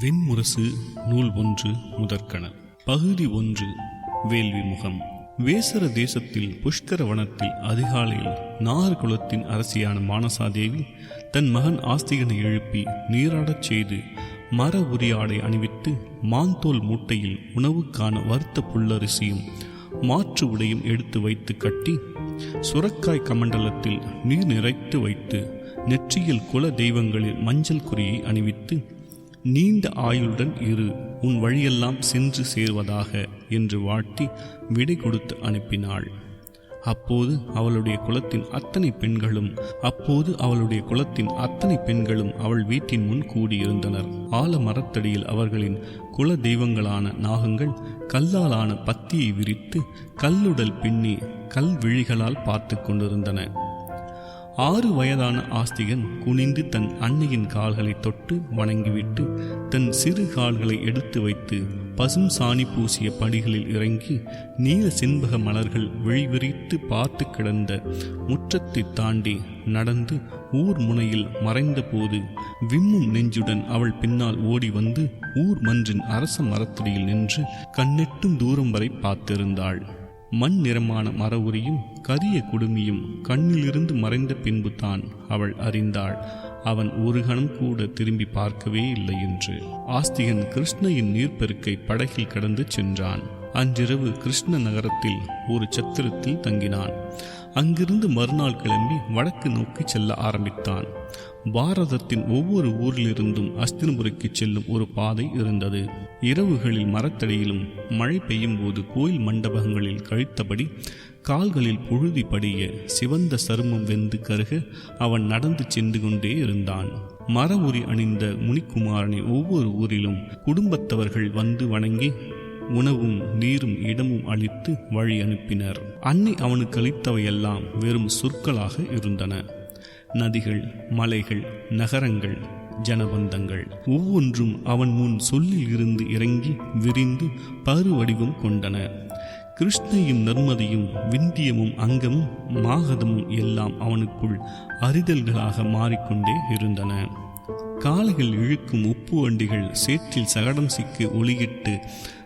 வெண்முரசு நூல் ஒன்று முதற்கண. பகுதி ஒன்று வேள்வி முகம். வேசர தேசத்தில் புஷ்கர வனத்தில் அதிகாலையில் நாகர்குலத்தின் அரசியான மானசாதேவி தன் மகன் ஆஸ்திகனை எழுப்பி நீராடச் செய்து மர உரியாடை அணிவித்து மாந்தோல் மூட்டையில் உணவுக்கான வறுத்த புல்லரிசியும் மாற்று உடையும் எடுத்து வைத்து கட்டி சுரக்காய் கமண்டலத்தில் நீர் நிறைத்து வைத்து நெற்றியில் குல தெய்வங்களில் மஞ்சள் குறியை அணிவித்து நீண்ட ஆயுளுடன் இரு உன் வழியெல்லாம் சென்று சேர்வதாக என்று வாழ்த்தி விடை கொடுத்து அனுப்பினாள். அப்போது அவளுடைய குலத்தின் அத்தனை பெண்களும் அப்போது அவளுடைய குலத்தின் அத்தனை பெண்களும் அவள் வீட்டின் முன் கூடியிருந்தனர். ஆல மரத்தடியில் அவர்களின் குல தெய்வங்களான நாகங்கள் கல்லாலான பத்தியை விரித்து கல்லுடல் பின்னி கல் விழிகளால் பார்த்து கொண்டிருந்தன. ஆறு வயதான ஆஸ்திகன் குனிந்து தன் அன்னையின் கால்களை தொட்டு வணங்கிவிட்டு தன் சிறு கால்களை எடுத்து வைத்து பசும் சாணி பூசிய படிகளில் இறங்கி நீல செண்பக மலர்கள் விழிவிரித்து பார்த்து கிடந்த முற்றத்தை தாண்டி நடந்து ஊர் முனையில் மறைந்தபோது விம்மும் நெஞ்சுடன் அவள் பின்னால் ஓடி வந்து ஊர் மன்றின் அரச மரத்தடியில் நின்று கண்ணெட்டும் தூரம் வரை பார்த்திருந்தாள். மண் நிறமான மர உரியும் கரிய குடுமியும் கண்ணிலிருந்து மறைந்த பின்பு தான் அவள் அறிந்தாள். அவன் ஒரு கணம் கூட திரும்பி பார்க்கவே இல்லை என்று. ஆஸ்திகன் கிருஷ்ணையின் நீர்ப்பெருக்கை படகில் கடந்து சென்றான். அன்றிரவு கிருஷ்ண நகரத்தில் ஒரு சத்திரத்தில் தங்கினான். அங்கிருந்து மறுநாள் கிளம்பி வடக்கு நோக்கி செல்ல ஆரம்பித்தான். பாரதத்தின் ஒவ்வொரு ஊரிலிருந்தும் அஸ்தினபுரிக்கு செல்லும் ஒரு பாதை இருந்தது. இரவுகளில் மரத்தடியிலும் மழை பெய்யும் போது கோயில் மண்டபங்களில் கழித்தபடி கால்களில் புழுதி படிய சிவந்த சருமம் வெந்து கருக அவன் நடந்து சென்று கொண்டே இருந்தான். மர உரி அணிந்த முனிக்குமாரனை ஒவ்வொரு ஊரிலும் குடும்பத்தவர்கள் வந்து வணங்கி உணவும் நீரும் இடமும் அளித்து வழி அனுப்பினர். அன்னை அவனுக்கு அளித்தவையெல்லாம் வெறும் சொற்களாக இருந்தன. நதிகள் மலைகள் நகரங்கள் ஜனபந்தங்கள் ஒவ்வொன்றும் அவன் முன் சொல்லில் இருந்து இறங்கி விரிந்து பருவடிவம் கொண்டன. கிருஷ்ணையும் நர்மதியும் விந்தியமும் அங்கமும் மாகதமும் எல்லாம் அவனுக்குள் அறிதல்களாக மாறிக்கொண்டே இருந்தன. காளைகள் இழுக்கும் உப்பு வண்டிகள் சேற்றில் சகடம் சிக்கு ஒளியிட்டு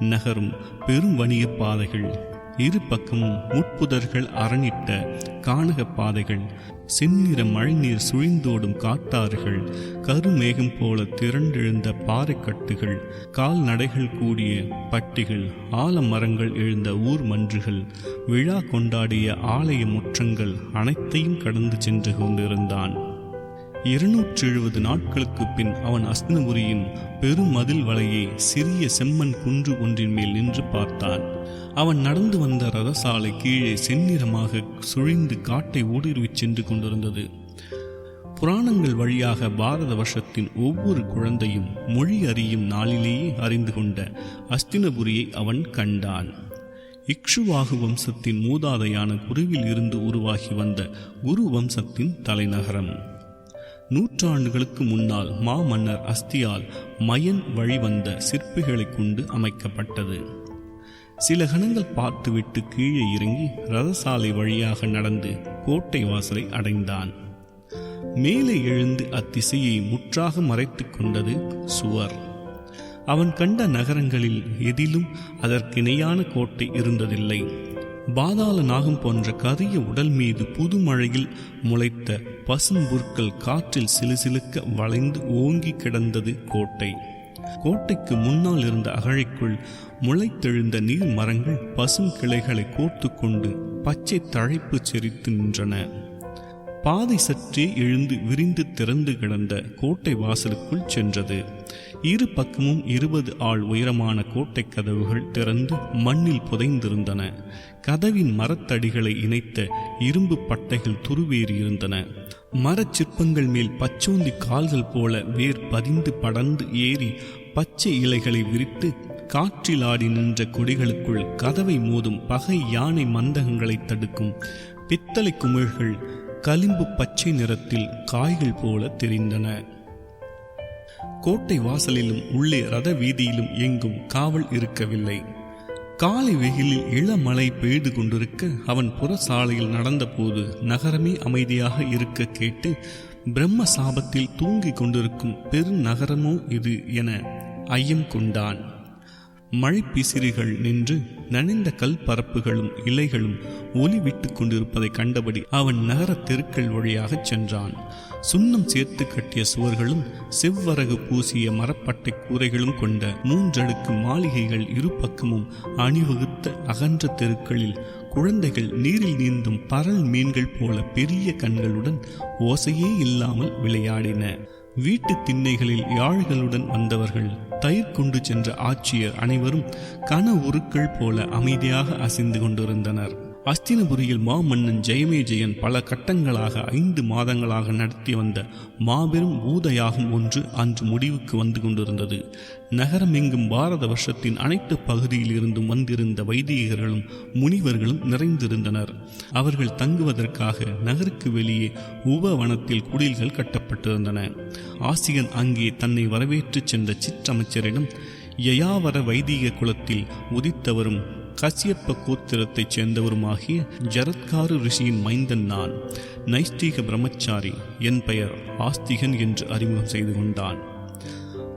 நகரும் பெரும் வணிக பாதைகள். இரு பக்கமும் முட்புதர்கள் அரணிட்ட கானக பாதைகள். செந்நிற மழைநீர் சுழிந்தோடும் காட்டாறுகள் கருமேகம் போல திரண்டெழுந்த பாறைக்கட்டுகள். கால்நடைகள் கூடிய பட்டிகள். ஆலமரங்கள் எழுந்த ஊர் மன்றுகள். விழா கொண்டாடிய ஆலய முற்றங்கள் அனைத்தையும் கடந்து சென்று கொண்டிருந்தான். இருநூற்றி எழுபது நாட்களுக்கு பின் அவன் அஸ்தினபுரியின் பெரும் மதில் வலையை சிறிய செம்மண் குன்று ஒன்றின் மேல் நின்று பார்த்தான். அவன் நடந்து வந்த ரதசாலை கீழே செந்நிறமாக சுழிந்து காட்டை ஊடுருவிச் சென்று கொண்டிருந்தது. புராணங்கள் வழியாக பாரத வருஷத்தின் ஒவ்வொரு குழந்தையும் மொழி அறியும் நாளிலேயே அறிந்து கொண்ட அஸ்தினபுரியை அவன் கண்டான். இக்ஷுவாகு வம்சத்தின் மூதாதையான குருவில் இருந்து உருவாகி வந்த குரு வம்சத்தின் தலைநகரம். நூற்றாண்டுகளுக்கு முன்னால் மாமன்னர் அஸ்தியால் மயன் வழிவந்த சிற்பிகளைக் கொண்டு அமைக்கப்பட்டது. சில கணங்கள் பார்த்துவிட்டு கீழே இறங்கி ரதசாலை வழியாக நடந்து கோட்டை வாசலை அடைந்தான். மேலே எழுந்து அத்திசையை முற்றாக மறைத்துக் கொண்டது சுவர். அவன் கண்ட நகரங்களில் எதிலும் அதற்கிணையான கோட்டை இருந்ததில்லை. பாதாள நாகம் போன்ற கரிய உடல் மீது புதுமழையில் முளைத்த பசும்புற்கள் காற்றில் சிலுசிலுக்க வளைந்து ஓங்கி கிடந்தது கோட்டை. கோட்டைக்கு முன்னால் இருந்த அகழைக்குள் முளைத்தெழுந்த நீர் மரங்கள் பசும் கிளைகளை கோர்த்து கொண்டு பச்சை தழைப்பு செறித்து நின்றன. பாதை சற்றே எழுந்து விரிந்து திறந்து கிடந்த கோட்டை வாசலுக்குள் சென்றது. இரு பக்கமும் இருபது ஆள் உயரமான கோட்டை கதவுகள் திறந்து மண்ணில் புதைந்திருந்தன. கதவின் மரத்தடிகளை இணைத்த இரும்பு பட்டைகள் துருவேறியிருந்தன. மரச் சிற்பங்கள் மேல் பச்சோந்தி கால்கள் போல வேர் பதிந்து படர்ந்து ஏறி பச்சை இலைகளை விரித்து காற்றில் ஆடி நின்ற கொடிகளுக்குள் கதவை மோதும் பகை யானை மந்தகங்களை தடுக்கும் பித்தளை குமிழ்கள் கலிம்பு பச்சை நிறத்தில் காய்கள் போல தெரிந்தன. கோட்டை வாசலிலும் உள்ளே ரத வீதியிலும் எங்கும் காவல் இருக்கவில்லை. காலை வெயிலில் இளமழை பெய்து கொண்டிருக்க அவன் புற சாலையில் நடந்தபோது நகரமே அமைதியாக இருக்க கேட்டு பிரம்ம சாபத்தில் தூங்கிக் கொண்டிருக்கும் பெருநகரமோ இது என ஐயம் கொண்டான். மழை பிசிறிகள் நின்று நனைந்த கல் பரப்புகளும் இலைகளும் ஒலி விட்டு கொண்டிருப்பதை கண்டபடி அவன் நகர தெருக்கள் வழியாகச் சென்றான். சுண்ணம் சேர்த்து கட்டிய சுவர்களும் செவ்வரகு பூசிய மரப்பட்டை கூரைகளும் கொண்ட மூன்றடுக்கு மாளிகைகள் இரு பக்கமும் அணிவகுத்த அகன்ற தெருக்களில் குழந்தைகள் நீரில் நீந்தும் பரல் மீன்கள் போல பெரிய கண்களுடன் ஓசையே இல்லாமல் விளையாடின. வீட்டு திண்ணைகளில் யாழ்களுடன் வந்தவர்கள் தயிர் கொண்டு சென்ற ஆட்சியர் அனைவரும் கன உருக்கள் போல அமைதியாக அசைந்து கொண்டிருந்தனர். அஸ்தினபுரியில் மாமன்னன் ஜெயமே ஜெயன் பல கட்டங்களாக ஐந்து மாதங்களாக நடத்தி வந்த மாபெரும் பூதயாகம் ஒன்று அன்று முடிவுக்கு வந்து கொண்டிருந்தது. நகரம் எங்கும் பாரத வருஷத்தின் அனைத்து பகுதியில் இருந்தும் வந்திருந்த வைதிகர்களும் முனிவர்களும் நிறைந்திருந்தனர். அவர்கள் தங்குவதற்காக நகருக்கு வெளியே உபவனத்தில் குடில்கள் கட்டப்பட்டிருந்தன. ஆசியன் அங்கே தன்னை வரவேற்றுச் சென்ற சிற்றமைச்சரிடம் யயாவர வைதிக குலத்தில் உதித்தவரும் கசியப்ப கோத்திரத்தைச் சேர்ந்தவருமாகிய ஜரத்காரு ரிஷியின் மைந்தன் நான் நைஸ்தீக பிரம்மச்சாரி என் பெயர் ஆஸ்திகன் என்று அறிமுகம் செய்து கொண்டான்.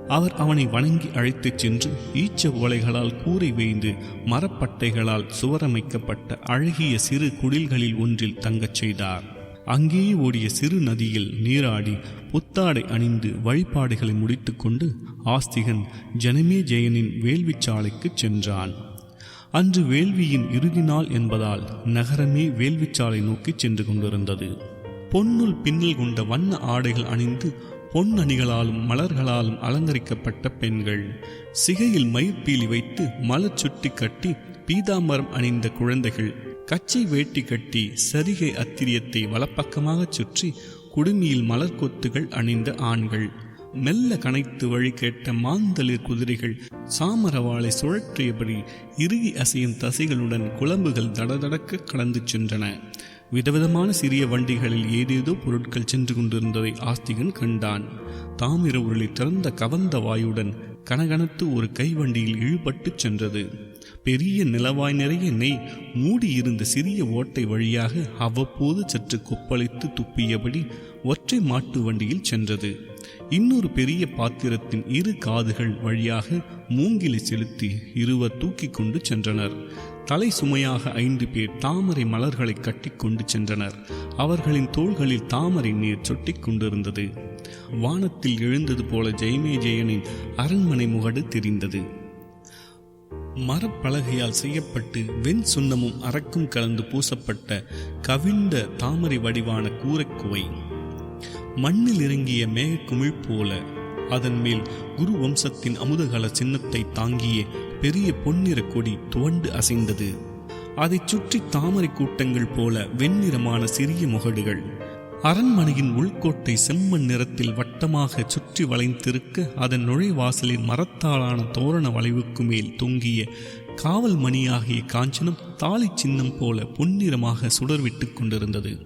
அவர் அவனை வணங்கி அழைத்துச் சென்று ஈச்ச ஓலைகளால் கூரை வேய்ந்து மரப்பட்டைகளால் சுவரமைக்கப்பட்ட அழகிய சிறு குடில்களில் ஒன்றில் தங்கச் செய்தார். அங்கேயே ஓடிய சிறு நதியில் நீராடி புத்தாடை அணிந்து வழிபாடுகளை முடித்துக்கொண்டு ஆஸ்திகன் ஜனமே ஜெயனின் வேள்விச்சாலைக்குச் சென்றான். அன்று வேள்வியின் இறுதி நாள் என்பதால் நகரமே வேள்விச்சாலை நோக்கி சென்று கொண்டிருந்தது. பொன்னுள் பின்னல் கொண்ட வண்ண ஆடைகள் அணிந்து பொன்னணிகளாலும் மலர்களாலும் அலங்கரிக்கப்பட்ட பெண்கள். சிகையில் மயிர்பீலி வைத்து மலர் சுட்டி கட்டி பீதாம்பரம் அணிந்த குழந்தைகள். கச்சை வேட்டி கட்டி சரிகை அத்திரியத்தை வலப்பக்கமாகச் சுற்றி குடுமியில் மலர் கொத்துகள் அணிந்த ஆண்கள். மெல்ல கனைத்து வழி கேட்ட மாந்தளிர் குதிரைகள் சாமரவாளை சுழற்றியபடி இறுகி அசையும் தசைகளுடன் குழம்புகள் தடதடக்க கடந்து சென்றன. விதவிதமான சிறிய வண்டிகளில் ஏதேதோ பொருட்கள் சென்று கொண்டிருந்ததை ஆஸ்திகன் கண்டான். தாமிர உருளி திறந்த கவந்த வாயுடன் கனகனத்து ஒரு கைவண்டியில் இழுபட்டு சென்றது. பெரிய நிலவாய் நிறைய நெய் மூடியிருந்த சிறிய ஓட்டை வழியாக அவ்வப்போது சற்று கொப்பளித்து துப்பியபடி ஒற்றை மாட்டு வண்டியில் சென்றது. இன்னொரு பெரிய பாத்திரத்தின் இரு காதுகள் வழியாக மூங்கிலை செலுத்தி இருவர் தூக்கி கொண்டு சென்றனர். தலை சுமையாக ஐந்து பேர் தாமரை மலர்களை கட்டிக்கொண்டு சென்றனர். அவர்களின் தோள்களில் தாமரை நீர் சொட்டிக் கொண்டிருந்தது. வானத்தில் எழுந்தது போல ஜெயமே ஜெயனின் அரண்மனை முகடு தெரிந்தது. மரப்பலகையால் செய்யப்பட்டு வெண் சுண்ணமும் அரக்கும் கலந்து பூசப்பட்ட கவிழ்ந்த தாமரை வடிவான கூரைக்குவை. மண்ணில் இறங்கிய மேகக்குமிழ் போல. அதன் மேல் குரு வம்சத்தின் அமுதகல சின்னத்தை தாங்கிய பெரிய பொன்னிற கொடி துவண்டு அசைந்தது. அதைச் சுற்றி தாமரை கூட்டங்கள் போல வெண்ணிறமான சிறிய முகடுகள். அரண்மனையின் உள்கோட்டை செம்மண் நிறத்தில் வட்டமாக சுற்றி வளைந்திருக்க அதன் நுழைவாசலின் மரத்தாலான தோரண வளைவுக்கு மேல் தொங்கிய காவல் மணியாகிய காஞ்சனம் தாலி சின்னம் போல பொன்னிறமாக சுடர்விட்டு கொண்டிருந்தது.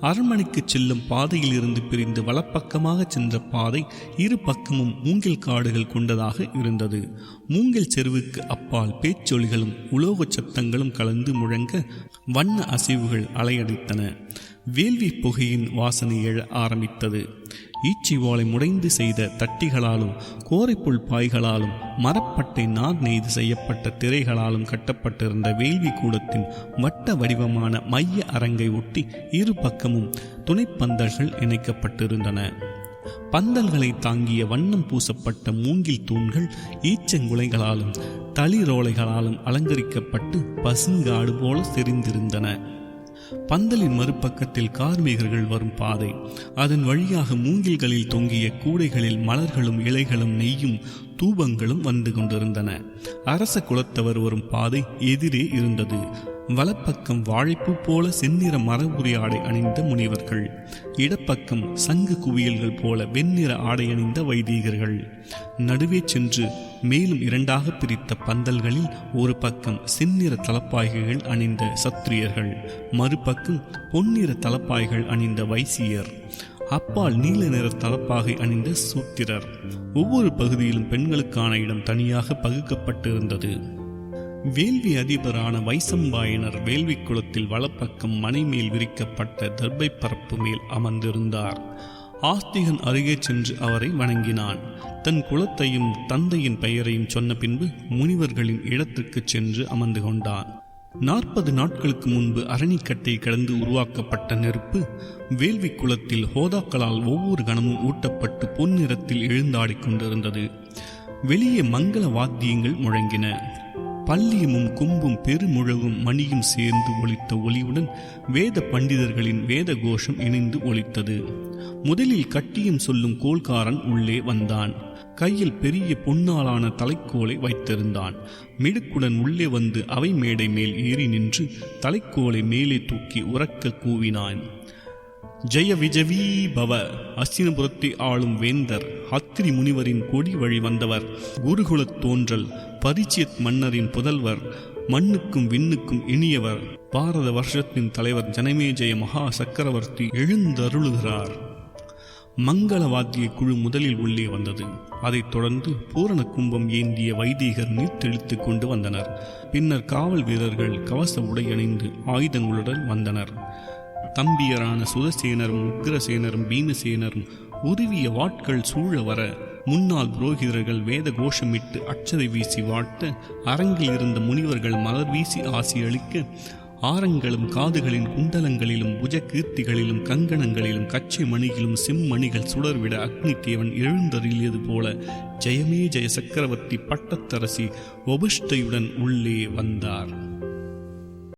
அரண்மனைக்கு செல்லும் பாதையில் இருந்து பிரிந்து வலப்பக்கமாக சென்ற பாதை இரு பக்கமும் மூங்கில் காடுகள் கொண்டதாக இருந்தது. மூங்கில் செருவுக்கு அப்பால் பேச்சொலிகளும் உலோகச் சத்தங்களும் கலந்து முழங்க வண்ண அசைவுகள் அலையடித்தன. வேள்வி புகையின் வாசனை எழ ஆரம்பித்தது. ஈச்சிவாளை முடைந்து செய்த தட்டிகளாலும் கோரைப்புல் பாய்களாலும் மரப்பட்டை நார் நெய்து செய்யப்பட்ட திரைகளாலும் கட்டப்பட்டிருந்த வேள்வி கூடத்தின் வட்ட வடிவமான மைய அரங்கை ஒட்டி இரு பக்கமும் துணைப்பந்தல்கள் இணைக்கப்பட்டிருந்தன. பந்தல்களை தாங்கிய வண்ணம் பூசப்பட்ட மூங்கில் தூண்கள் ஈச்சங்குலைகளாலும் தளிரோலைகளாலும் அலங்கரிக்கப்பட்டு பசுங்காடு போல தெரிந்திருந்தன பந்தலின் மறுபக்கத்தில் கார்மேகர்கள் வரும் பாதை. அதன் வழியாக மூங்கில்களில் தொங்கிய கூடைகளில் மலர்களும் இலைகளும் நெய்யும் தூபங்களும் வந்து கொண்டிருந்தன. அரச குலத்தவர் வரும் பாதை எதிரே இருந்தது. வலப்பக்கம் வாழைப்பூ போல செந்நிற மர ஆடை அணிந்த முனிவர்கள் இடப்பக்கம் சங்கு குவியல்கள் போல வெண்ணிற ஆடை அணிந்த வைதீகர்கள். நடுவே சென்று மேலும் இரண்டாக பிரித்த பந்தல்களில் ஒரு பக்கம் செந்நிற தலப்பாய்கள் அணிந்த சத்திரியர்கள் மறுபக்கம் பொன்னிற தலப்பாய்கள் அணிந்த வைசியர். அப்பால் நீல நிற தலப்பாகை அணிந்த சூத்திரர். ஒவ்வொரு பகுதியிலும் பெண்களுக்கான இடம் தனியாக பகுக்கப்பட்டிருந்தது. வேள்வி அதிபரான வைசம்பாயனர் வேள்வி குளத்தில் வலப்பக்கம் மனைமேல் விரிக்கப்பட்ட தர்பை பரப்பு மேல் அமர்ந்திருந்தார். ஆஸ்திகன் அருகே சென்று அவரை வணங்கினான். தன் குலத்தையும் தந்தையின் பெயரையும் சொன்ன பின்பு முனிவர்களின் இடத்துக்குச் சென்று அமர்ந்து கொண்டான். நாற்பது நாட்களுக்கு முன்பு அரணிக்கட்டை கடந்து உருவாக்கப்பட்ட நெருப்பு வேள்வி குளத்தில் ஹோதாக்களால் ஒவ்வொரு கணமும் ஊட்டப்பட்டு பொன்னிறத்தில் எழுந்தாடிக் கொண்டிருந்தது. வெளியே மங்கள வாத்தியங்கள் முழங்கின. பல்லியமும் கும்பும் பெருமுழவும் மணியும் சேர்ந்து ஒலித்த ஒலியுடன் வேத பண்டிதர்களின் வேத கோஷம் இணைந்து ஒலித்தது. முதலில் கட்டியம் சொல்லும் கோல்காரன் உள்ளே வந்தான். கையில் பெரிய பொன்னாலான தலைக்கோலை வைத்திருந்தான். மிடுக்குடன் உள்ளே வந்து அவை மேடை மேல் ஏறி நின்று தலைக்கோலை மேலே தூக்கி உறக்க கூவினான். ஜெய விஜவி பவ. அஸ்தினபுரத்தை ஆளும் வேந்தர் அத்திரி முனிவரின் கொடி வழி வந்தவர் குருகுலத் தோன்றல் பரிச்சியத் மன்னரின் புதல்வர் மண்ணுக்கும் விண்ணுக்கும் இனியவர் பாரத வருஷத்தின் தலைவர் ஜனமேஜய மகா சக்கரவர்த்தி எழுந்தருளுகிறார். மங்கள வாத்திய குழு முதலில் உள்ளே வந்தது. அதைத் தொடர்ந்து பூரண கும்பம் ஏந்திய வைதிகர் நீர்த்தெழுத்துக் கொண்டு வந்தனர். பின்னர் காவல் வீரர்கள் கவச உடை அணிந்து ஆயுதங்களுடன் வந்தனர். தம்பியரான சுதசேனரும் உக்ரசேனரும் பீமசேனரும் உருவிய வாட்கள் சூழ வர முன்னாள் புரோகிதர்கள் வேத கோஷமிட்டு அச்சதை வீசி வாழ்த்த அரங்கில் இருந்த முனிவர்கள் மலர் வீசி ஆசி அளிக்க ஆரங்களும் காதுகளின் குண்டலங்களிலும் புஜகீர்த்திகளிலும் கங்கணங்களிலும் கச்சை மணியிலும் செம்மணிகள் சுடர்விட அக்னி தேவன் எழுந்தருளியது போல ஜெயமே ஜெய சக்கரவர்த்தி பட்டத்தரசி ஒபிஷ்டையுடன் உள்ளே வந்தார்.